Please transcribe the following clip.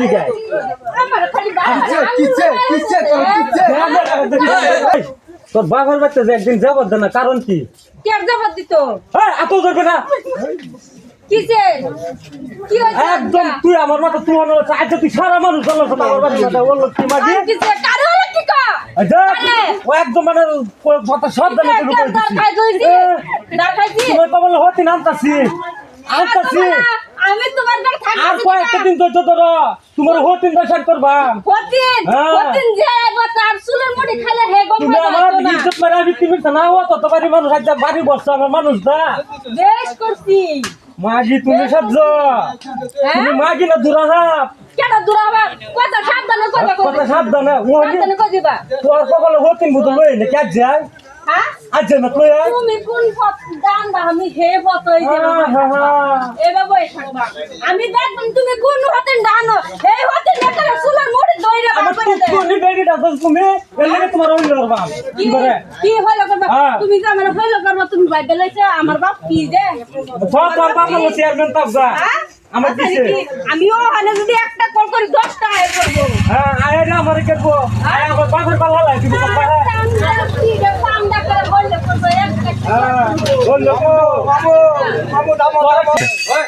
লিগায় তোর তোর বাবার বাচ্চা যে একদিন দে না কারণ কি? দিত? এত ধরবে না। একদম তুই আমার মাথা তুই আচ্ছা তুই সারা মানুষ আমার কি একদম মানে কথা সব জানে হতি নামতাছি আনতাছি আমি তোমার ঘর থাকি আর কয়েকটা দিন ধৈর্য ধরো। তোমার হতিন দশার করবা। হতিন হ্যাঁ। হতিন যে একবার তার চুলের মুড়ি খাইলে হে গম তুমি আমার ইজ্জত মেরে আমি তুমি না ও তত বাড়ি মানুষ আজ বাড়ি বসছো আমার মানুষ দা বেশ করছি। মাগি তুমি সাহায্য হ্যাঁ তুমি মাগি না দূরা হাপ কেন দূরাবা? কত সাবধানে কথা কথা সাবধানে? ও সাবধানে কই দিবা তোর কপালে হতিন বুঝো লই না কে যায়? হ্যাঁ? তুমি কোন পথ দান দা আমি হে পথ হই দেব এবার বই থাকবা। আমি দেখবেন তুমি কোন হতেন ডানো। এই হতেন একটা চুলের মুড়ি দইরা বার করে দেয়। তুমি? তুমি এর লাগে তোমার ওই লড়বা কি করে কি হইল করবা? হ্যাঁ। তুমি যে আমার হইল করবা তুমি বাইবে লাইছে আমার বাপ কি বাপ চেয়ারম্যান তাপ যা। হ্যাঁ? আমার আচ্ছা, দিছে। আমিও যদি একটা কল করি দশটা আয় করব। হ্যাঁ আয় না আমার কেবো আয় আমার বাপের হ্যাঁ